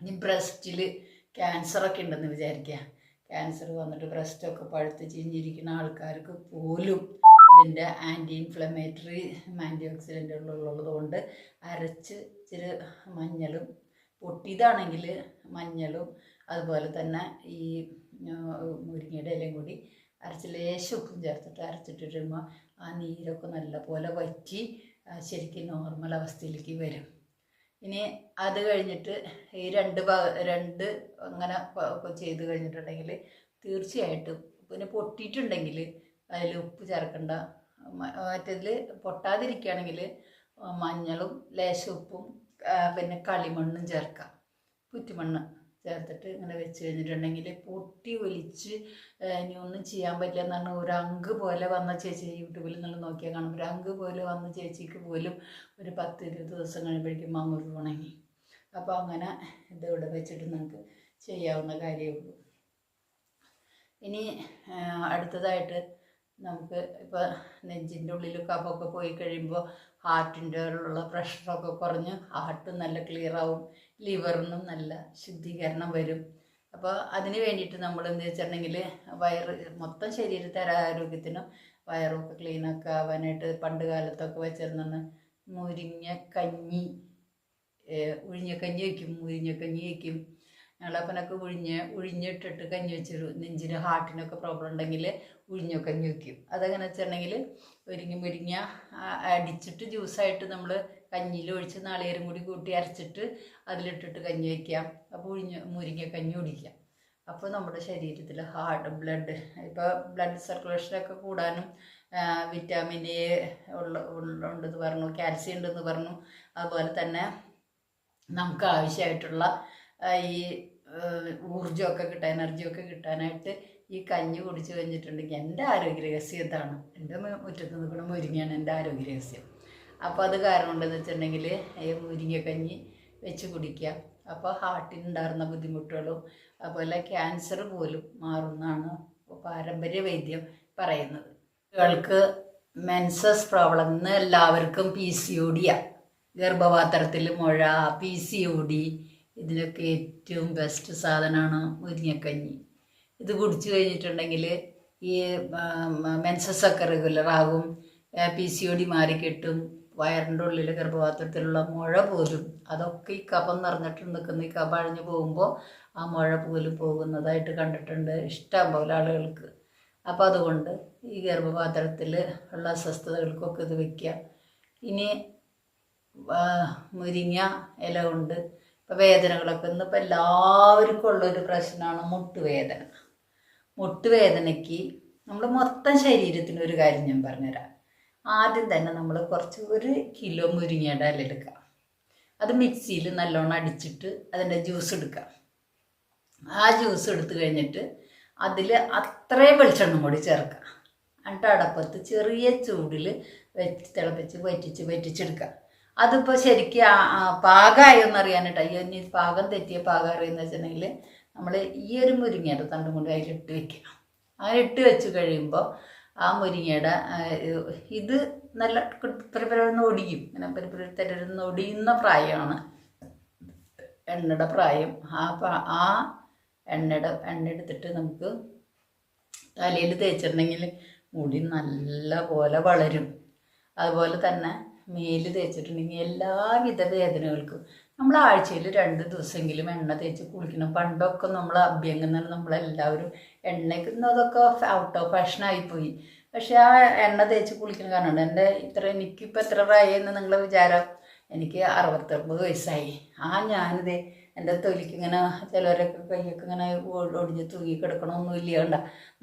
ഇനി ബ്രസ്റ്റിൽ ക്യാൻസറൊക്കെ ഉണ്ടെന്ന് വിചാരിക്കുക ക്യാൻസർ വന്നിട്ട് ബ്രസ്റ്റൊക്കെ പഴുത്ത് ചീഞ്ഞിരിക്കുന്ന ആൾക്കാർക്ക് പോലും ഇതിന്റെ ആന്റി ഇൻഫ്ലമേറ്ററി ആന്റി ഓക്സിഡന്റുകളുള്ളത് കൊണ്ട് അരച്ച് ഇച്ചിരി മഞ്ഞളും പൊട്ടിയതാണെങ്കിൽ മഞ്ഞളും അതുപോലെ തന്നെ ഈ മുരിങ്ങയുടെ ഇലയും കൂടി അരച്ച് ലേശം ഉപ്പും ചേർത്തിട്ട് അരച്ചിട്ടിടുമ്പോൾ ആ നീരൊക്കെ നല്ല പോലെ വറ്റി ശരിക്കും നോർമൽ അവസ്ഥയിലേക്ക് വരും. ഇനി അത് കഴിഞ്ഞിട്ട് ഈ രണ്ട് രണ്ട് അങ്ങനെ ചെയ്ത് കഴിഞ്ഞിട്ടുണ്ടെങ്കിൽ തീർച്ചയായിട്ടും പിന്നെ പൊട്ടിയിട്ടുണ്ടെങ്കിൽ അതിൽ ഉപ്പ് ചേർക്കണ്ട. മറ്റേതിൽ പൊട്ടാതിരിക്കുകയാണെങ്കിൽ മഞ്ഞളും ലേശം ഉപ്പും പിന്നെ കളിമണ്ണും ചേർക്കാം. പുറ്റുമണ്ണ് ചേർത്തിട്ട് ഇങ്ങനെ വെച്ച് കഴിഞ്ഞിട്ടുണ്ടെങ്കിൽ പൊട്ടി ഒലിച്ച് ഇനി ഒന്നും ചെയ്യാൻ പറ്റില്ല എന്ന് പറഞ്ഞാൽ ഒരു അങ്ക് പോലെ വന്ന ചേച്ചി യൂട്യൂബിൽ നിങ്ങൾ നോക്കിയാൽ കാണും. ഒരു അങ്ക് പോലെ വന്ന ചേച്ചിക്ക് പോലും ഒരു പത്ത് ഇരുപത് ദിവസം കഴിയുമ്പോഴേക്കും മാങ്ങൂർ ഉണങ്ങി അപ്പോൾ അങ്ങനെ ഇത് ഇവിടെ വെച്ചിട്ട് നമുക്ക് ചെയ്യാവുന്ന കാര്യമേ ഉള്ളൂ. ഇനി അടുത്തതായിട്ട് നമുക്ക് ഇപ്പോൾ നെഞ്ചിന്റെ ഉള്ളിൽ കഫമൊക്കെ പോയി കഴിയുമ്പോൾ ഹാർട്ടിന്റെ ഉള്ള പ്രഷറൊക്കെ കുറഞ്ഞ് ഹാർട്ട് നല്ല ക്ലിയർ ആവും ലിവറിനും നല്ല ശുദ്ധീകരണം വരും. അപ്പോൾ അതിന് വേണ്ടിയിട്ട് നമ്മൾ എന്ത് വെച്ചിട്ടുണ്ടെങ്കിൽ വയറ് മൊത്തം ശരീരത്തെ ആരോഗ്യത്തിനും വയറൊക്കെ ക്ലീനൊക്കെ ആവാനായിട്ട് പണ്ട് കാലത്തൊക്കെ വെച്ചിരുന്ന മുരിങ്ങ കഞ്ഞി ഏഹ് ഉഴിഞ്ഞക്കഞ്ഞി വയ്ക്കും മുരിങ്ങക്കഞ്ഞി വയ്ക്കും ഞങ്ങളപ്പനൊക്കെ ഉഴിഞ്ഞ് ഉഴിഞ്ഞിട്ടിട്ട് കഞ്ഞി വെച്ചിടും നെഞ്ചിന് ഹാർട്ടിനൊക്കെ പ്രോബ്ലം ഉണ്ടെങ്കിൽ ഉഴിഞ്ഞക്കഞ്ഞി വയ്ക്കും അതെങ്ങനെ വെച്ചിട്ടുണ്ടെങ്കിൽ ഒരുങ്ങി മുരിങ്ങ അടിച്ചിട്ട് ജ്യൂസായിട്ട് നമ്മൾ കഞ്ഞിയിൽ ഒഴിച്ച് നാളികേരം കൂടി കൂട്ടി അരച്ചിട്ട് അതിലിട്ടിട്ട് കഞ്ഞി വയ്ക്കാം അപ്പോൾ ഉഴിഞ്ഞ മുരിങ്ങ കഞ്ഞി കുടിക്കാം അപ്പോൾ നമ്മുടെ ശരീരത്തിൽ ഹാർട്ട് ബ്ലഡ് ഇപ്പോൾ ബ്ലഡ് സർക്കുലേഷനൊക്കെ കൂടാനും വിറ്റാമിൻ എ ഉള്ള- ഉണ്ടെന്ന് പറഞ്ഞു കാൽസ്യം ഉണ്ടെന്ന് പറഞ്ഞു. അതുപോലെ തന്നെ നമുക്ക് ആവശ്യമായിട്ടുള്ള ഈ ഊർജമൊക്കെ കിട്ടാൻ എനർജിയൊക്കെ കിട്ടാനായിട്ട് ഈ കഞ്ഞി കുടിച്ച് കഴിഞ്ഞിട്ടുണ്ടെങ്കിൽ എന്റെ ആരോഗ്യ രഹസ്യം ഇതാണ്. എന്റെ മുറ്റത്ത് നിൽക്കുന്ന മുരിങ്ങയാണ് എന്റെ ആരോഗ്യ രഹസ്യം അപ്പോൾ അത് കാരണം ഉണ്ടെന്ന് വെച്ചിട്ടുണ്ടെങ്കിൽ ഈ മുരിങ്ങക്കഞ്ഞി വെച്ച് കുടിക്കുക. അപ്പോൾ ഹാർട്ടിനുണ്ടായിരുന്ന ബുദ്ധിമുട്ടുകളും അതുപോലെ ക്യാൻസർ പോലും മാറുന്നതാണ് പാരമ്പര്യ വൈദ്യം പറയുന്നത്. കുട്ടികൾക്ക് മെൻസസ് പ്രോബ്ലം ഇന്ന് എല്ലാവർക്കും പി സി ഒ ഡിയാണ് ഗർഭപാത്രത്തിൽ മുഴ പി സി ഒ ഡി ഇതിനൊക്കെ ഏറ്റവും ബെസ്റ്റ് സാധനമാണ് മുരിങ്ങക്കഞ്ഞി. ഇത് കുടിച്ചു കഴിഞ്ഞിട്ടുണ്ടെങ്കിൽ ഈ മെൻസസ് ഒക്കെ റെഗുലർ ആകും. പി സി ഒ ഡി മാറിക്കിട്ടും വയറിന്റെ ഉള്ളിൽ ഗർഭപാത്രത്തിലുള്ള മുഴ പോലും അതൊക്കെ ഈ കഫം നിറഞ്ഞിട്ട് നിൽക്കുന്ന ഈ കഫ അഴിഞ്ഞു പോകുമ്പോൾ ആ മുഴ പോലും പോകുന്നതായിട്ട് കണ്ടിട്ടുണ്ട്. ഇഷ്ടം പോലെ ആളുകൾക്ക്. അപ്പോൾ അതുകൊണ്ട് ഈ ഗർഭപാത്രത്തിൽ ഉള്ള അസ്വസ്ഥതകൾക്കൊക്കെ ഇത് വയ്ക്കുക. ഇനി മുരിങ്ങ ഇല കൊണ്ട് ഇപ്പം വേദനകളൊക്കെ ഇന്നിപ്പോൾ എല്ലാവർക്കും ഉള്ളൊരു പ്രശ്നമാണ് മുട്ടുവേദന. മുട്ടുവേദനയ്ക്ക് നമ്മൾ മൊത്തം ശരീരത്തിന് ഒരു കാര്യം ഞാൻ പറഞ്ഞുതരാം. ആദ്യം തന്നെ നമ്മൾ കുറച്ച് ഒരു കിലോ മുരിങ്ങയുടെ ഇല എടുക്കുക. അത് മിക്സിയിൽ നല്ലോണം അടിച്ചിട്ട് അതിന്റെ ജ്യൂസ് എടുക്കുക. ആ ജ്യൂസ് എടുത്തു കഴിഞ്ഞിട്ട് അതിൽ അത്രയും വെളിച്ചെണ്ണ കൂടി ചേർക്കുക. എന്നിട്ട് അടപ്പത്ത് ചെറിയ ചൂടിൽ വെച്ച് തിളപ്പിച്ച് വറ്റിച്ച് വറ്റിച്ചെടുക്കുക. അതിപ്പോൾ ശരിക്കും ആ- ആ പാകമായി എന്നറിയാനായിട്ട് അയ്യോ ഇനി പാകം തെറ്റിയ പാകം അറിയുന്ന വെച്ചിട്ടുണ്ടെങ്കിൽ നമ്മൾ ഈ ഒരു മുരിങ്ങയുടെ തണ്ടും കൊണ്ട് അതിലിട്ട് വെക്കുക അങ്ങനെ ഇട്ട് വെച്ച് കഴിയുമ്പോൾ ആ മുരിങ്ങയുടെ ഇത് നല്ല പെരുപെരുന്ന് ഒടിയും ഇങ്ങനെ പെരുപെരുന്ന് ഒടിയുന്ന പ്രായമാണ്. എണ്ണയുടെ പ്രായം. ആ ആ എണ്ണയുടെ എണ്ണ എടുത്തിട്ട് നമുക്ക് തലയിൽ തേച്ചിട്ടുണ്ടെങ്കിൽ മുടി നല്ല പോലെ വളരും. അതുപോലെ തന്നെ മേൽ തേച്ചിട്ടുണ്ടെങ്കിൽ എല്ലാവിധ വേദനകൾക്കും നമ്മൾ ആഴ്ചയിൽ രണ്ട് ദിവസമെങ്കിലും എണ്ണ തേച്ച് കുളിക്കണം. പണ്ടൊക്കെ നമ്മൾ അഭ്യംഗം നമ്മളെല്ലാവരും എണ്ണയ്ക്കുന്നതൊക്കെ ഔട്ട് ഓഫ് ഫാഷനായിപ്പോയി പക്ഷെ ആ എണ്ണ തേച്ച് കുളിക്കുന്ന കാരണം എന്റെ ഇത്ര എനിക്കിപ്പോൾ എത്ര പ്രായമെന്ന് നിങ്ങളെ വിചാരം? എനിക്ക് അറുപത്തൊമ്പത് വയസ്സായി. ആ ഞാനിത് എന്റെ തൊലിക്ക് ഇങ്ങനെ ചിലവരൊക്കെ കൈയൊക്കെ ഇങ്ങനെ ഒടിഞ്ഞ് തൂങ്ങി കിടക്കണമൊന്നും ഇല്ല കണ്ട.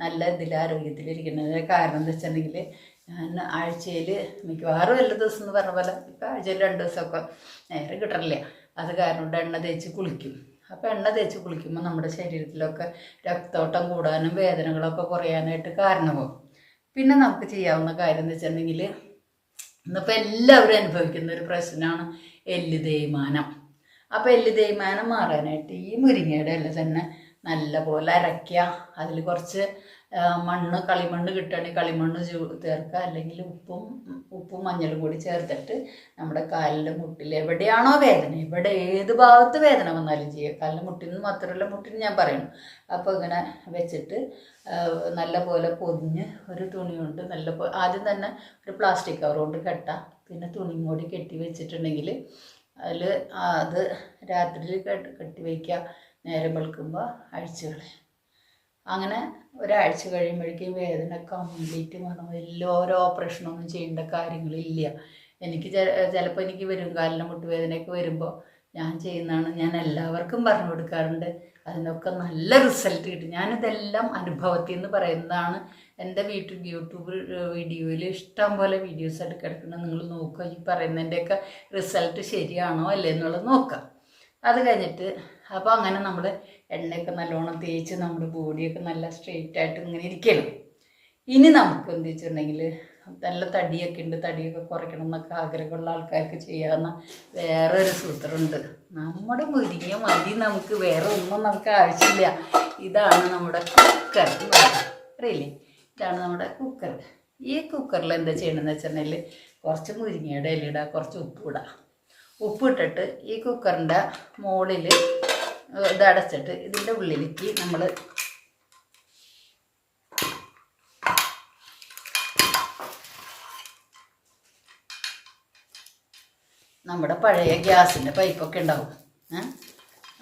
നല്ല ഇതിൽ ആരോഗ്യത്തിലിരിക്കുന്നത് കാരണം എന്താ വെച്ചിട്ടുണ്ടെങ്കിൽ ഞാൻ ആഴ്ചയിൽ മിക്കവാറും എല്ലാ ദിവസം എന്ന് പറഞ്ഞ പോലെ ഇപ്പം ആഴ്ചയിൽ രണ്ട് ദിവസമൊക്കെ നേരെ കിട്ടണില്ല. അത് കാരണം എണ്ണ തേച്ച് കുളിക്കും. അപ്പോൾ എണ്ണ തേച്ച് കുളിക്കുമ്പോൾ നമ്മുടെ ശരീരത്തിലൊക്കെ രക്തോട്ടം കൂടാനും വേദനകളൊക്കെ കുറയാനായിട്ട് കാരണമാകും പിന്നെ നമുക്ക് ചെയ്യാവുന്ന കാര്യം എന്ന് വെച്ചിട്ടുണ്ടെങ്കിൽ ഇന്നിപ്പോൾ എല്ലാവരും അനുഭവിക്കുന്ന ഒരു പ്രശ്നമാണ് എല്ല് തേയ്മാനം. അപ്പോൾ എല്ല് തേയ്മാനം മാറാനായിട്ട് ഈ മുരിങ്ങയുടെ ഇല തന്നെ നല്ല പോലെ അരയ്ക്കുക അതിൽ കുറച്ച് മണ്ണ് കളിമണ്ണ് കിട്ടുകയാണെങ്കിൽ കളിമണ്ണ് ചേർക്കുക. അല്ലെങ്കിൽ ഉപ്പും ഉപ്പും മഞ്ഞളും കൂടി ചേർത്തിട്ട് നമ്മുടെ കാലിന്റെ മുട്ടിൽ എവിടെയാണോ വേദന എവിടെ ഏത് ഭാഗത്ത് വേദന വന്നാലും ചെയ്യുക കാലിന്റെ മുട്ടിൽ നിന്ന് മാത്രമല്ല മുട്ടിന് ഞാൻ പറയുന്നു അപ്പോൾ ഇങ്ങനെ വെച്ചിട്ട് നല്ല പോലെ പൊതിഞ്ഞ് ഒരു തുണി കൊണ്ട് നല്ല ആദ്യം തന്നെ ഒരു പ്ലാസ്റ്റിക് കവർ കൊണ്ട് കെട്ടാം. പിന്നെ തുണിയും കൂടി കെട്ടി വെച്ചിട്ടുണ്ടെങ്കിൽ അതിൽ അത് രാത്രിയിൽ കെട്ടി വയ്ക്കുക. നേരം വെളുക്കുമ്പോൾ അഴിച്ചു കളയാം. അങ്ങനെ ഒരാഴ്ച കഴിയുമ്പോഴേക്കും വേദന കംപ്ലീറ്റ് മാറും വലിയ ഓരോ ഓപ്പറേഷനൊന്നും ചെയ്യേണ്ട കാര്യങ്ങളില്ല. എനിക്ക് ചിലപ്പോൾ എനിക്ക് വരും. കാലിന് മുട്ടുവേദനയൊക്കെ വരുമ്പോൾ ഞാൻ ചെയ്യുന്നതാണ് ഞാൻ എല്ലാവർക്കും പറഞ്ഞു കൊടുക്കാറുണ്ട്. അതിനൊക്കെ നല്ല റിസൾട്ട് കിട്ടും. ഞാനിതെല്ലാം അനുഭവത്തിൽ നിന്ന് പറയുന്നതാണ് എന്റെ വീട്ടിൽ യൂട്യൂബ് വീഡിയോയിൽ ഇഷ്ടം പോലെ വീഡിയോസ് ആയിട്ട് കിടക്കുന്നത്. നിങ്ങൾ നോക്കുക. ഈ പറയുന്നതിന്റെയൊക്കെ റിസൾട്ട് ശരിയാണോ അല്ലേ എന്നുള്ളത് നോക്കാം അത് കഴിഞ്ഞിട്ട് അപ്പോൾ അങ്ങനെ നമ്മൾ എണ്ണയൊക്കെ നല്ലോണം തേച്ച് നമ്മുടെ ബോഡിയൊക്കെ നല്ല സ്ട്രെയിറ്റ് ആയിട്ട് ഇങ്ങനെ ഇരിക്കണം ഇനി നമുക്ക് എന്ത് വെച്ചിട്ടുണ്ടെങ്കിൽ നല്ല തടിയൊക്കെ ഉണ്ട് തടിയൊക്കെ കുറയ്ക്കണം എന്നൊക്കെ ആഗ്രഹമുള്ള ആൾക്കാർക്ക് ചെയ്യാവുന്ന വേറെ ഒരു സൂത്രമുണ്ട്. നമ്മുടെ മുരിങ്ങ മതി നമുക്ക് വേറെ ഒന്നും നമുക്ക് ആവശ്യമില്ല. ഇതാണ് നമ്മുടെ കുക്കർ അറിയില്ലേ? ഇതാണ് നമ്മുടെ കുക്കർ ഈ കുക്കറിൽ എന്താ ചെയ്യണമെന്ന് വെച്ചിട്ടുണ്ടെങ്കിൽ കുറച്ച് മുരിങ്ങയുടെ ഇല ഇടുക കുറച്ച് ഉപ്പ് ഇടുക ഉപ്പ് ഇട്ടിട്ട് ഈ കുക്കറിന്റെ മുകളിൽ ഇത് അടച്ചിട്ട് ഇതിന്റെ ഉള്ളിലേക്ക് നമ്മൾ നമ്മുടെ പഴയ ഗ്യാസിന്റെ പൈപ്പൊക്കെ ഉണ്ടാവും.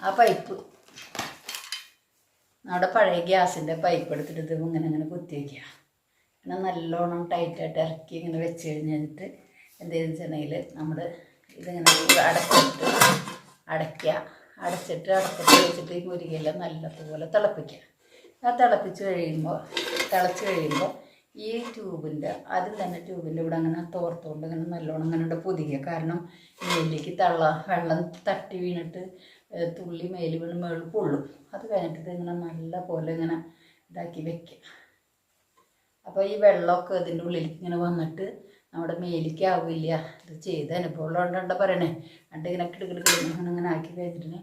ആ പൈപ്പ് നമ്മുടെ പഴയ ഗ്യാസിന്റെ പൈപ്പ് എടുത്തിട്ട് ഇത് ഇങ്ങനെ ഇങ്ങനെ കുത്തി വയ്ക്കുക പിന്നെ നല്ലോണം ടൈറ്റായിട്ട് ഇറക്കി ഇങ്ങനെ വെച്ച് കഴിഞ്ഞിട്ട് എന്തെന്ന് വെച്ചിട്ടുണ്ടെങ്കിൽ നമ്മൾ ഇതിങ്ങനെ അടച്ചിട്ട് അടയ്ക്കുക. അടച്ചിട്ട് അടച്ചിട്ട് വെച്ചിട്ട് ഈ നല്ലതുപോലെ തിളപ്പിക്കുക. ആ തിളപ്പിച്ച് കഴിയുമ്പോൾ തിളച്ച് കഴിയുമ്പോൾ ഈ ട്യൂബിന്റെ ആദ്യം തന്നെ ട്യൂബിന്റെ ഇവിടെ അങ്ങനെ തോർത്തുകൊണ്ട് ഇങ്ങനെ നല്ലോണം അങ്ങനെ ഇവിടെ പൊതിക്കുക കാരണം മേലിലേക്ക് തള്ള വെള്ളം തട്ടി വീണിട്ട് തുള്ളി മേൽ വീണ് മേളിൽ പൊള്ളും. അത് കഴിഞ്ഞിട്ട് ഇങ്ങനെ നല്ല പോലെ ഇങ്ങനെ ഇതാക്കി വെക്കുക. അപ്പോൾ ഈ വെള്ളമൊക്കെ ഇതിന്റെ ഉള്ളിലേക്ക് ഇങ്ങനെ വന്നിട്ട് നമ്മുടെ മേലിക്ക് ആവില്ല ഇത് ചെയ്ത അനുഭവം ഉള്ളതുകൊണ്ടാണ് പറയണേ. എന്നിട്ട് ഇങ്ങനെ കിടക്കിടക്ക് ഇങ്ങനെ ആക്കി കഴിഞ്ഞിട്ട്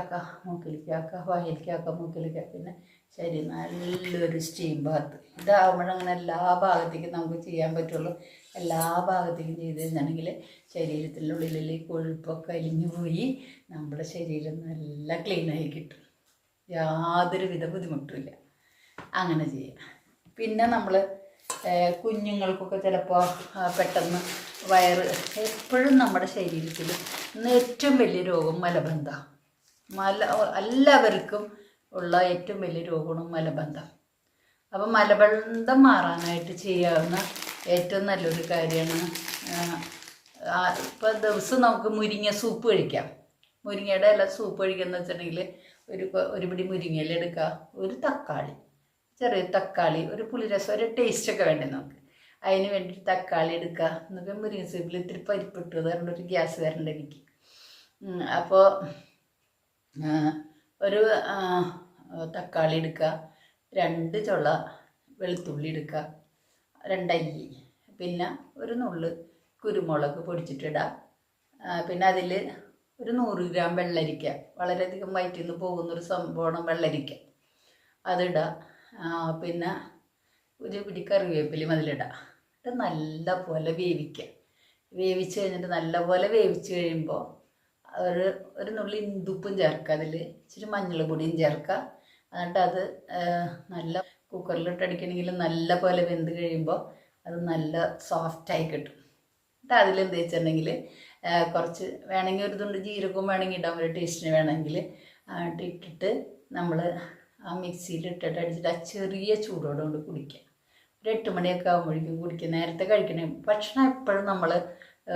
ആക്കാം മൂക്കിലേക്ക് ആക്കാം വായലിലേക്ക് ആക്കാം മൂക്കിലേക്ക് ആക്കാം. പിന്നെ ശരി നല്ലൊരു സ്റ്റീം ബാത്ത് ഇതാവുമ്പോഴങ്ങനെ എല്ലാ ഭാഗത്തേക്കും നമുക്ക് ചെയ്യാൻ പറ്റുള്ളൂ. എല്ലാ ഭാഗത്തേക്കും ചെയ്ത് കഴിഞ്ഞാണെങ്കിൽ ശരീരത്തിന്റെ ഉള്ളിലെ കൊഴുപ്പൊക്കെ അലിഞ്ഞു പോയി നമ്മുടെ ശരീരം നല്ല ക്ലീനായി കിട്ടും. യാതൊരുവിധ ബുദ്ധിമുട്ടുമില്ല അങ്ങനെ ചെയ്യാം. പിന്നെ നമ്മൾ കുഞ്ഞുങ്ങൾക്കൊക്കെ ചിലപ്പോൾ പെട്ടെന്ന് വയറ് എപ്പോഴും നമ്മുടെ ശരീരത്തിൽ ഇന്ന് ഏറ്റവും വലിയ രോഗം മലബന്ധം. മല എല്ലാവർക്കും ഉള്ള ഏറ്റവും വലിയ രോഗമാണ് മലബന്ധം. അപ്പം മലബന്ധം മാറാനായിട്ട് ചെയ്യാവുന്ന ഏറ്റവും നല്ലൊരു കാര്യമാണ് ഇപ്പം ദിവസം നമുക്ക് മുരിങ്ങ സൂപ്പ് കഴിക്കാം. മുരിങ്ങയുടെ ഇല സൂപ്പ് കഴിക്കുക വെച്ചിട്ടുണ്ടെങ്കിൽ ഒരു ഒരു പിടി മുരിങ്ങയില എടുക്കുക ഒരു തക്കാളി. ചെറിയ തക്കാളി ഒരു പുളിരസം ഒരു ടേസ്റ്റ് ഒക്കെ വേണ്ടേ നമുക്ക്? അതിന് വേണ്ടി തക്കാളി എടുക്കുക എന്നൊക്കെ മുരിങ്ങ സൂപ്പിൽ ഇത്തിരി പരിപ്പിട്ടു അതുകൊണ്ട് ഒരു ഗ്യാസ് വരണ്ട എനിക്ക്. അപ്പോൾ ഒരു തക്കാളി എടുക്കുക രണ്ട് ചുള വെളുത്തുള്ളി എടുക്കുക രണ്ടല്ലി പിന്നെ ഒരു നുള്ള് കുരുമുളക് പൊടിച്ചിട്ടിടുക പിന്നെ അതിൽ ഒരു നൂറ് ഗ്രാം വെള്ളരിക്ക. വളരെയധികം വയറ്റിൽ നിന്ന് പോകുന്നൊരു സംഭവമാണ് വെള്ളരിക്ക. അതിടുക പിന്നെ ഒരു പിടി കറിവേപ്പിലയും അതിലിടുക ഇത് നല്ല പോലെ വേവിക്കുക വേവിച്ച് കഴിഞ്ഞിട്ട് നല്ല പോലെ വേവിച്ച് കഴിയുമ്പോൾ ഒരു ഒരു നുള്ളി ഇന്ദുപ്പും ചേർക്കുക അതിൽ ഇച്ചിരി മഞ്ഞൾ പൊടിയും ചേർക്കുക എന്നിട്ട് അത് നല്ല കുക്കറിലിട്ട് അടിക്കണമെങ്കിൽ നല്ല പോലെ വെന്ത് കഴിയുമ്പോൾ അത് നല്ല സോഫ്റ്റായി കിട്ടും. എന്നിട്ട് അതിലെന്ത് വെച്ചിട്ടുണ്ടെങ്കിൽ കുറച്ച് വേണമെങ്കിൽ ഒരു തുണ്ട് ജീരകവും വേണമെങ്കിൽ ഇടാൻ ഒരു ടേസ്റ്റിന് വേണമെങ്കിൽ. ഇട്ടിട്ട് നമ്മൾ ആ മിക്സിയിൽ ഇട്ടിട്ട് അടിച്ചിട്ട് ആ ചെറിയ ചൂടോടെ കൊണ്ട് കുടിക്കുക. ഒരു എട്ട് മണിയൊക്കെ ആകുമ്പോഴേക്കും കുടിക്കുക. നേരത്തെ കഴിക്കണേ. ഭക്ഷണം എപ്പോഴും നമ്മൾ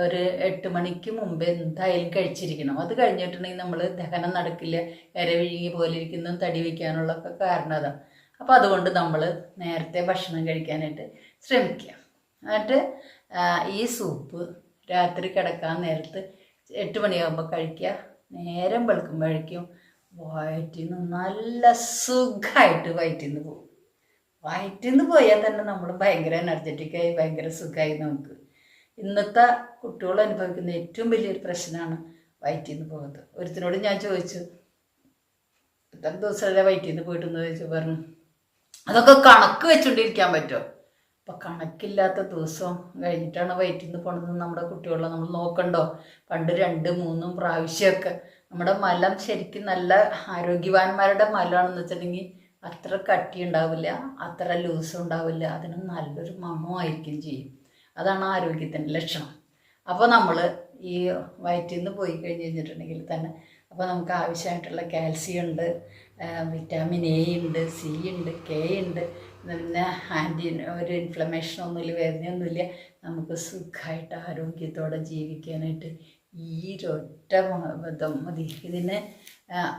ഒരു എട്ട് മണിക്ക് മുമ്പ് എന്തായാലും കഴിച്ചിരിക്കണം. അത് കഴിഞ്ഞിട്ടുണ്ടെങ്കിൽ നമ്മൾ ദഹനം നടക്കില്ല ഇരവിഴുങ്ങി പോലെ ഇരിക്കുന്നതും തടി വയ്ക്കാനുള്ള ഒക്കെ കാരണം അതാണ് അപ്പോൾ അതുകൊണ്ട് നമ്മൾ നേരത്തെ ഭക്ഷണം കഴിക്കാനായിട്ട് ശ്രമിക്കുക. എന്നിട്ട് ഈ സൂപ്പ് രാത്രി കിടക്കാൻ നേരത്ത് എട്ട് മണിയാകുമ്പോൾ കഴിക്കുക. നേരം വെളുക്കുമ്പോഴേക്കും വയറ്റിൽ നിന്ന് നല്ല സുഖമായിട്ട് വയറ്റിൽ നിന്ന് പോകും വയറ്റിൽ നിന്ന് പോയാൽ തന്നെ നമ്മൾ ഭയങ്കര എനർജറ്റിക്കായി ഭയങ്കര സുഖമായി നമുക്ക്. ഇന്നത്തെ കുട്ടികൾ അനുഭവിക്കുന്ന ഏറ്റവും വലിയൊരു പ്രശ്നമാണ് വയറ്റിൽ നിന്ന് പോകുന്നത് ഒരുത്തിനോട് ഞാൻ ചോദിച്ചു ഇത്ര ദിവസമല്ലേ വയറ്റിൽ നിന്ന് പോയിട്ടെന്ന്? ചോദിച്ചു പറഞ്ഞു അതൊക്കെ കണക്ക് വെച്ചുകൊണ്ടിരിക്കാൻ പറ്റുമോ അപ്പം കണക്കില്ലാത്ത ദിവസം കഴിഞ്ഞിട്ടാണ് വയറ്റിൽ നിന്ന് പോണത് നമ്മുടെ കുട്ടികളെ നമ്മൾ നോക്കണ്ടോ? പണ്ട് രണ്ട് മൂന്നും പ്രാവശ്യമൊക്കെ നമ്മുടെ മലം ശരിക്കും നല്ല ആരോഗ്യവാന്മാരുടെ മലമാണെന്ന് വെച്ചിട്ടുണ്ടെങ്കിൽ അത്ര കട്ടി ഉണ്ടാവില്ല അത്ര ലൂസ് ഉണ്ടാവില്ല അതിന് നല്ലൊരു മണമായിരിക്കും ചെയ്യും. അതാണ് ആരോഗ്യത്തിന്റെ ലക്ഷണം. അപ്പോൾ നമ്മൾ ഈ വയറ്റിൽ നിന്ന് പോയി കഴിഞ്ഞ് കഴിഞ്ഞിട്ടുണ്ടെങ്കിൽ തന്നെ അപ്പോൾ നമുക്ക് ആവശ്യമായിട്ടുള്ള കാൽസ്യം ഉണ്ട് വിറ്റാമിൻ എ ഉണ്ട് സി ഉണ്ട് കെ ഉണ്ട്. പിന്നെ ആന്റി ഒരു ഇൻഫ്ലമേഷൻ ഒന്നുമില്ല വേദനയൊന്നുമില്ല. നമുക്ക് സുഖമായിട്ട് ആരോഗ്യത്തോടെ ജീവിക്കാനായിട്ട് ഈ ഒരൊറ്റ ഇതും മതി. ഇതിന്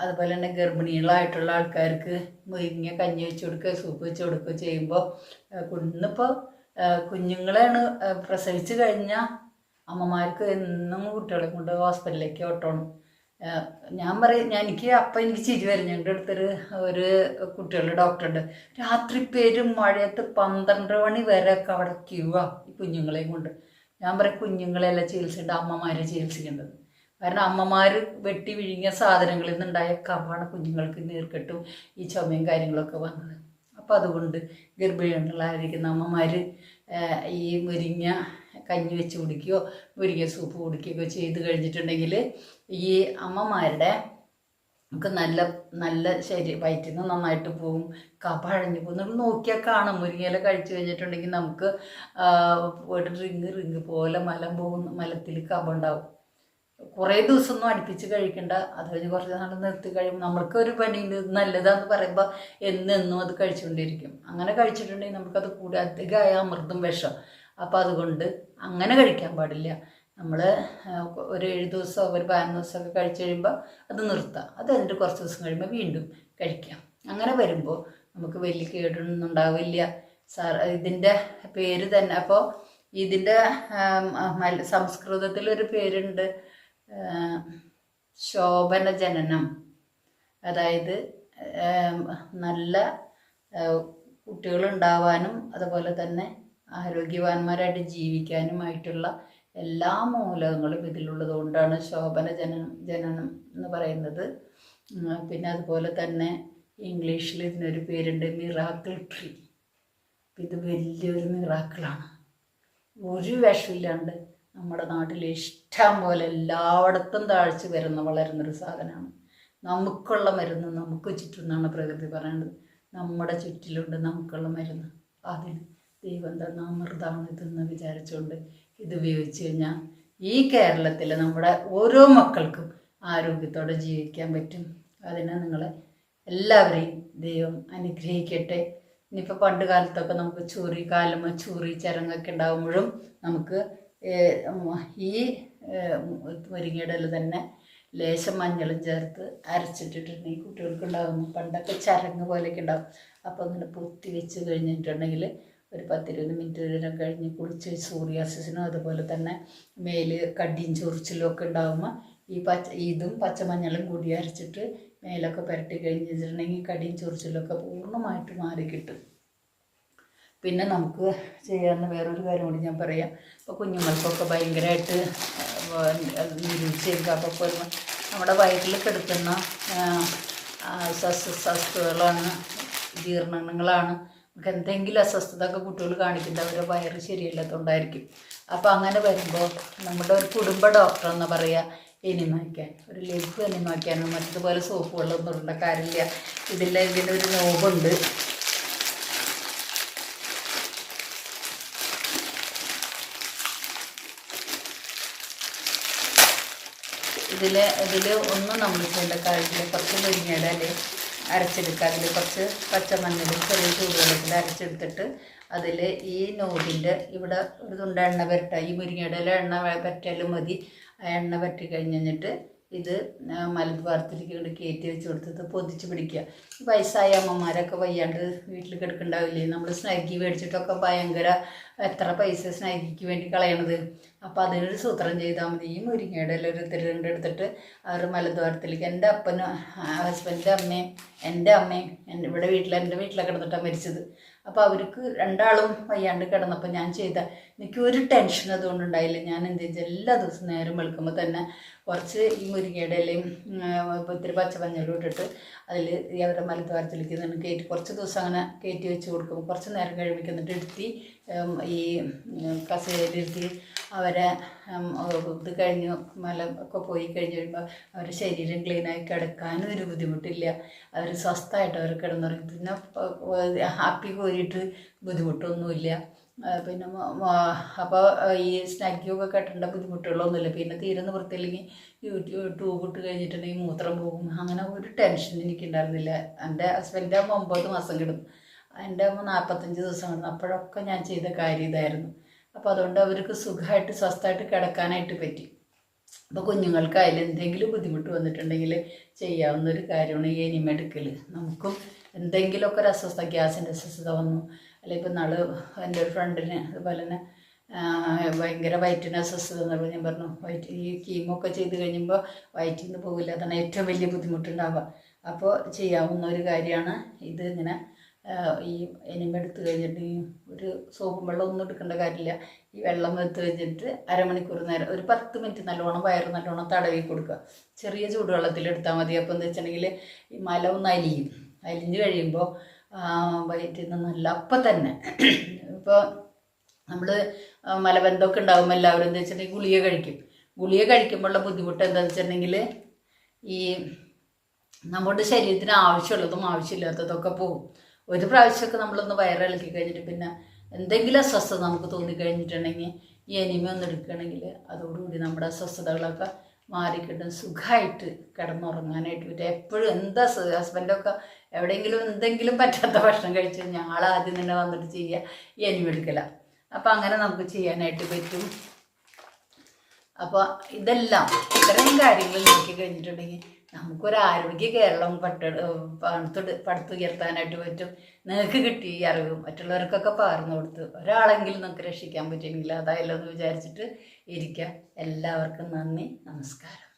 അതുപോലെ തന്നെ ഗർഭിണികളായിട്ടുള്ള ആൾക്കാർക്ക് മുരിങ്ങ കഞ്ഞി വെച്ച് കൊടുക്കുക സൂപ്പ് വെച്ച് കൊടുക്കുക ചെയ്യുമ്പോൾ ഇന്നിപ്പോൾ കുഞ്ഞുങ്ങളെയാണ് പ്രസവിച്ച് കഴിഞ്ഞാൽ അമ്മമാർക്ക് എന്നും കുട്ടികളെ കൊണ്ട് ഹോസ്പിറ്റലിലേക്ക് ഓട്ടണം. ഞാൻ പറയും ഞാൻ എനിക്ക് അപ്പം എനിക്ക് ചിരി വരും. ഞങ്ങളുടെ അടുത്തൊരു ഒരു കുട്ടികളുടെ ഡോക്ടറുണ്ട്. രാത്രി പേരും മഴയത്ത് പന്ത്രണ്ട് മണി വരെ ഒക്കെ അവിടെ ക്യൂവാ ഈ കുഞ്ഞുങ്ങളെയും കൊണ്ട്. ഞാൻ പറയും കുഞ്ഞുങ്ങളെല്ലാം ചികിത്സിക്കേണ്ട അമ്മമാരെ ചികിത്സിക്കേണ്ടത്. കാരണം അമ്മമാർ വെട്ടി വിഴുങ്ങിയ സാധനങ്ങളിൽ നിന്നുണ്ടായ കവാണ് കുഞ്ഞുങ്ങൾക്ക് നീർക്കെട്ടും ഈ ചുമയും കാര്യങ്ങളൊക്കെ വന്നത്. അപ്പോൾ അതുകൊണ്ട് ഗർഭിണികളായിരിക്കുന്ന അമ്മമാർ ഈ മുരിങ്ങ കഞ്ഞി വെച്ച് കുടിക്കുകയോ മുരിങ്ങ സൂപ്പ് കുടിക്കുകയോ ചെയ്ത് കഴിഞ്ഞിട്ടുണ്ടെങ്കിൽ ഈ അമ്മമാരുടെ നമുക്ക് നല്ല നല്ല ശരി വയറ്റിൽ നിന്ന് നന്നായിട്ട് പോവും കപഴഞ്ഞു പോകും നമ്മൾ നോക്കിയാൽ കാണാം. മുരിങ്ങയില കഴിച്ചു കഴിഞ്ഞിട്ടുണ്ടെങ്കിൽ നമുക്ക് ഒരു റിങ് റിങ് പോലെ മലം പോകും മലത്തിൽ കപ ഉണ്ടാവും. കുറേ ദിവസമൊന്നും അടുപ്പിച്ച് കഴിക്കണ്ട. അത് കഴിഞ്ഞ് കുറച്ച് നാൾ നിർത്തി കഴിയുമ്പോൾ നമ്മൾക്ക് ഒരു പണി നല്ലതാന്ന് പറയുമ്പോൾ എന്നെന്നും അത് കഴിച്ചുകൊണ്ടിരിക്കും. അങ്ങനെ കഴിച്ചിട്ടുണ്ടെങ്കിൽ നമുക്കത് കൂടി അധികമായ അമൃതും വിഷം. അപ്പോൾ അതുകൊണ്ട് അങ്ങനെ കഴിക്കാൻ പാടില്ല. നമ്മൾ ഒരു ഏഴ് ദിവസം ഒരു പതിനൊന്ന് ദിവസമൊക്കെ കഴിച്ച് കഴിയുമ്പോൾ അത് നിർത്താം. അത് എന്നിട്ട് കുറച്ച് ദിവസം കഴിയുമ്പോൾ വീണ്ടും കഴിക്കാം. അങ്ങനെ വരുമ്പോൾ നമുക്ക് വലിയ കേടൊന്നും ഉണ്ടാവില്ല. സാർ ഇതിന്റെ പേര് തന്നെ അപ്പോൾ ഇതിന്റെ സംസ്കൃതത്തിലൊരു പേരുണ്ട്. ശോഭന ജനനം അതായത് നല്ല കുട്ടികളുണ്ടാവാനും അതുപോലെ തന്നെ ആരോഗ്യവാന്മാരായിട്ട് ജീവിക്കാനുമായിട്ടുള്ള എല്ലാ മൂലകങ്ങളും ഇതിലുള്ളത് കൊണ്ടാണ് ശോഭന ജനനം ജനനം എന്ന് പറയുന്നത്. പിന്നെ അതുപോലെ തന്നെ ഇംഗ്ലീഷിൽ ഇതിനൊരു പേരുണ്ട് മിറാക്കിൾ ട്രീ. ഇത് വലിയൊരു മിറാക്കിളാണ്. ഒരു വിഷമില്ലാണ്ട് നമ്മുടെ നാട്ടിൽ ഇഷ്ടം പോലെ എല്ലായിടത്തും താഴ്ച വരുന്ന വളരുന്നൊരു സാധനമാണ്. നമുക്കുള്ള മരുന്ന് നമുക്ക് ചുറ്റും എന്നാണ് പ്രകൃതി പറയുന്നത് നമ്മുടെ ചുറ്റിലുണ്ട് നമുക്കുള്ള മരുന്ന്. അതിന് ദൈവം തന്ന അമൃതാണ് ഇതെന്ന് വിചാരിച്ചുകൊണ്ട് ഇത് ഉപയോഗിച്ച് കഴിഞ്ഞാൽ ഈ കേരളത്തിൽ നമ്മുടെ ഓരോ മക്കൾക്കും ആരോഗ്യത്തോടെ ജീവിക്കാൻ പറ്റും. അതിനെ നിങ്ങളെ എല്ലാവരെയും ദൈവം അനുഗ്രഹിക്കട്ടെ. ഇനിയിപ്പോൾ പണ്ട് കാലത്തൊക്കെ നമുക്ക് ചൂറി കാലുമ ചൂറി ചരങ്ങൊക്കെ ഉണ്ടാകുമ്പോഴും നമുക്ക് ഈ മുരിങ്ങയുടെ തന്നെ ലേശം മഞ്ഞളും ചേർത്ത് അരച്ചിട്ടിട്ടുണ്ടെങ്കിൽ കുട്ടികൾക്ക് ഉണ്ടാകുന്നു പണ്ടൊക്കെ ചരങ്ങ് പോലെയൊക്കെ ഉണ്ടാകും അപ്പോൾ അങ്ങനെ പൊത്തി വെച്ച് കഴിഞ്ഞിട്ടുണ്ടെങ്കിൽ ഒരു പത്തിരുപത് മിനിറ്റ് കഴിഞ്ഞ് കുളിച്ച് സൂറിയാസിസിനും അതുപോലെ തന്നെ മേൽ കടിയും ചൊറിച്ചിലും ഒക്കെ ഉണ്ടാകുമ്പോൾ ഈ പച്ച ഇതും പച്ചമഞ്ഞളും കൂടി അരച്ചിട്ട് മേലൊക്കെ പുരട്ടി കഴിഞ്ഞ് വെച്ചിട്ടുണ്ടെങ്കിൽ കടിയും ചൊറിച്ചിലൊക്കെ പൂർണമായിട്ട് മാറി കിട്ടും. പിന്നെ നമുക്ക് ചെയ്യാവുന്ന വേറൊരു കാര്യം കൂടി ഞാൻ പറയാം. ഇപ്പോൾ കുഞ്ഞുങ്ങൾക്കൊക്കെ ഭയങ്കരമായിട്ട് നിരീക്ഷിക്കുക അപ്പോൾ പോലും നമ്മുടെ വയറ്റിൽ കിടക്കുന്ന അസ്വസ്ഥതകളാണ് ജീർണങ്ങളാണ് നമുക്ക് എന്തെങ്കിലും അസ്വസ്ഥത ഒക്കെ കുട്ടികൾ കാണിക്കുന്നത് അവരുടെ വയറ് ശരിയല്ലാത്തതുകൊണ്ടായിരിക്കും. അപ്പോൾ അങ്ങനെ വരുമ്പോൾ നമ്മുടെ ഒരു കുടുംബ ഡോക്ടർ എന്ന് പറയുക എനിമ വയ്ക്കാൻ ഒരു ലഘു എനിമ വയ്ക്കാനും മറ്റതുപോലെ സോപ്പ് വെള്ളമൊന്നും ഇടേണ്ട കാര്യമില്ല. ഇതിൽ ഇതിന്റെ ഒരു നോബുണ്ട് ഇതിൽ ഇതിൽ ഒന്നും നമ്മൾ ചെയ്യേണ്ട കാര്യമില്ല. കുറച്ച് മുരിങ്ങയുടെ ഇല അരച്ചെടുക്കുക. അതിൽ കുറച്ച് പച്ചമഞ്ഞളും ചെറിയ ചൂടുവെള്ളത്തിൽ അരച്ചെടുത്തിട്ട് അതിൽ ഈ നോവിന്റെ ഇവിടെ ഒരു തുണ്ട എണ്ണ പുരട്ടുക ഈ മുരിങ്ങയുടെ ഇല എണ്ണ പുരട്ടിയാലും മതി. ആ എണ്ണ പുരട്ടി കഴിഞ്ഞ് കഴിഞ്ഞിട്ട് ഇത് മലദ്വാരത്തിലേക്ക് കയറ്റി വെച്ച് കൊടുത്തത് പൊതിച്ച് പിടിക്കുക. വയസ്സായ അമ്മമാരൊക്കെ വയ്യാണ്ട് വീട്ടിൽ കിടക്കണ്ടാവില്ലേ? നമ്മൾ സ്നാഗി മേടിച്ചിട്ടൊക്കെ ഭയങ്കര എത്ര പൈസ സ്നാഗിക്ക് വേണ്ടി കളയണത്? അപ്പോൾ അതിനൊരു സൂത്രം ചെയ്താൽ മതി. ഈ മുരിങ്ങയുടെ ഒരു തിരുണ്ട് എടുത്തിട്ട് അവർ മലദ്വാരത്തിലേക്ക് എന്റെ അപ്പനും ഹസ്ബൻഡിന്റെ അമ്മയും എന്റെ അമ്മയും എന്റെ ഇവിടെ വീട്ടിൽ എന്റെ വീട്ടിലൊക്കെ കിടന്നിട്ടാണ് മരിച്ചത്. അപ്പോൾ അവർക്ക് രണ്ടാളും വയ്യാണ്ട് കിടന്നപ്പോൾ ഞാൻ ചെയ്ത എനിക്ക് ഒരു ടെൻഷൻ അതുകൊണ്ട് ഉണ്ടായില്ല ഞാൻ എന്ത് വെച്ചാൽ എല്ലാ ദിവസവും നേരം വെളുക്കുമ്പോൾ തന്നെ കുറച്ച് ഈ മുരിങ്ങയുടെ ഇലയും ഇത്തിരി പച്ചമഞ്ഞളും ഇട്ടിട്ട് അതിൽ ഈ അവരുടെ മലദ്വാരത്തിലേക്ക് നിന്ന് കയറ്റി കുറച്ച് ദിവസം അങ്ങനെ കയറ്റി വെച്ച് കൊടുക്കും. കുറച്ച് നേരം കഴിയുമ്പോൾ എന്നിട്ട് ഇരുത്തി ഈ കസേരയിലിരുത്തി അവരെ ഇത് കഴിഞ്ഞു മല ഒക്കെ പോയി കഴിഞ്ഞ് കഴിയുമ്പോൾ അവരുടെ ശരീരം ക്ലീനായി കിടക്കാനും ഒരു ബുദ്ധിമുട്ടില്ല. അവർ സ്വസ്ഥമായിട്ട് അവർ കിടന്നുറങ്ങി. പിന്നെ ഹാപ്പി കോരിയിട്ട് ബുദ്ധിമുട്ടൊന്നുമില്ല. പിന്നെ അപ്പോൾ ഈ സ്നാക്കൊക്കെ കെട്ടേണ്ട ബുദ്ധിമുട്ടുകളൊന്നുമില്ല. പിന്നെ തീരെ നിവൃത്തിയില്ലെങ്കിൽ ട്യൂബ് ഇട്ട് കഴിഞ്ഞിട്ടുണ്ടെങ്കിൽ മൂത്രം പോകും. അങ്ങനെ ഒരു ടെൻഷൻ എനിക്കുണ്ടായിരുന്നില്ല. എന്റെ ഹസ്ബൻഡ് ആകുമ്പോൾ ഒമ്പത് മാസം കിടന്നു. എന്റെ ആകുമ്പോൾ നാൽപ്പത്തഞ്ച് ദിവസം കിടന്നു. അപ്പോഴൊക്കെ ഞാൻ ചെയ്ത കാര്യം ഇതായിരുന്നു. അപ്പോൾ അതുകൊണ്ട് അവർക്ക് സുഖമായിട്ട് സ്വസ്ഥമായിട്ട് കിടക്കാനായിട്ട് പറ്റി. അപ്പോൾ കുഞ്ഞുങ്ങൾക്കായാലും എന്തെങ്കിലും ബുദ്ധിമുട്ട് വന്നിട്ടുണ്ടെങ്കിൽ ചെയ്യാവുന്ന ഒരു കാര്യമാണ് ഈ എനിമെടുക്കൽ നമുക്കും എന്തെങ്കിലുമൊക്കെ ഒരു അസ്വസ്ഥ ഗ്യാസിന്റെ അസ്വസ്ഥത വന്നു. അല്ലെങ്കിൽ ഇപ്പം നാൾ എന്റെ ഒരു ഫ്രണ്ടിന് അതുപോലെ തന്നെ ഭയങ്കര വയറ്റിന് അസ്വസ്ഥത എന്നുള്ളത് ഞാൻ പറഞ്ഞു. വയറ്റ് ഈ കീമൊക്കെ ചെയ്ത് കഴിയുമ്പോൾ വയറ്റിൽ നിന്ന് പോകില്ല. അതാണ് ഏറ്റവും വലിയ ബുദ്ധിമുട്ടുണ്ടാവുക. അപ്പോൾ ചെയ്യാവുന്ന ഒരു കാര്യമാണ് ഇത് ഇങ്ങനെ ഈ എനിമ എടുത്ത് കഴിഞ്ഞിട്ട് ഒരു സോപ്പും വെള്ളം ഒന്നും എടുക്കേണ്ട കാര്യമില്ല. ഈ വെള്ളം എടുത്ത് കഴിഞ്ഞിട്ട് അരമണിക്കൂർ നേരം ഒരു പത്ത് മിനിറ്റ് നല്ലോണം വയറ് നല്ലോണം തടവി കൊടുക്കുക. ചെറിയ ചൂടുവെള്ളത്തിൽ എടുത്താൽ മതി. അപ്പോൾ എന്താ വെച്ചിട്ടുണ്ടെങ്കിൽ ഈ മല ഒന്ന് അലിയും. അലിഞ്ഞ് കഴിയുമ്പോൾ വയറ്റിൽ അപ്പം തന്നെ. ഇപ്പോൾ നമ്മൾ മലബന്ധമൊക്കെ ഉണ്ടാകുമ്പോൾ എല്ലാവരും എന്താ വെച്ചിട്ടുണ്ടെങ്കിൽ ഗുളിക കഴിക്കും. ഗുളിക കഴിക്കുമ്പോഴുള്ള ബുദ്ധിമുട്ട് എന്താണെന്ന് വെച്ചിട്ടുണ്ടെങ്കിൽ ഈ നമ്മുടെ ശരീരത്തിന് ആവശ്യമുള്ളതും ആവശ്യമില്ലാത്തതൊക്കെ പോകും. ഒരു പ്രാവശ്യമൊക്കെ നമ്മളൊന്ന് വയറിളക്കി കഴിഞ്ഞിട്ട് പിന്നെ എന്തെങ്കിലും അസ്വസ്ഥത നമുക്ക് തോന്നിക്കഴിഞ്ഞിട്ടുണ്ടെങ്കിൽ ഈ എനിമ ഒന്ന് എടുക്കുകയാണെങ്കിൽ അതോടുകൂടി നമ്മുടെ അസ്വസ്ഥതകളൊക്കെ മാറിക്കിട്ടും. സുഖമായിട്ട് കിടന്നുറങ്ങാനായിട്ട് പറ്റും. എപ്പോഴും എന്താ ഹസ്ബൻഡൊക്കെ എവിടെയെങ്കിലും എന്തെങ്കിലും പറ്റാത്ത ഭക്ഷണം കഴിച്ച് ഞങ്ങൾ ആദ്യം തന്നെ വന്നിട്ട് ചെയ്യുക ഈ എനിമ എടുക്കല അപ്പം അങ്ങനെ നമുക്ക് ചെയ്യാനായിട്ട് പറ്റും. അപ്പോൾ ഇതെല്ലാം ഇത്രയും കാര്യങ്ങൾ നോക്കി കഴിഞ്ഞിട്ടുണ്ടെങ്കിൽ നമുക്കൊരു ആരോഗ്യ കേരളം പട്ട പടുത്തു പടുത്തുയർത്താനായിട്ട് പറ്റും. നിങ്ങൾക്ക് കിട്ടി ഈ അറിവ് മറ്റുള്ളവർക്കൊക്കെ പകർന്നു കൊടുത്ത് ഒരാളെങ്കിലും നമുക്ക് രക്ഷിക്കാൻ പറ്റുമെങ്കിൽ അതായല്ലോ എന്ന് വിചാരിച്ചിട്ട് ഇരിക്കാം. എല്ലാവർക്കും നന്ദി. നമസ്കാരം.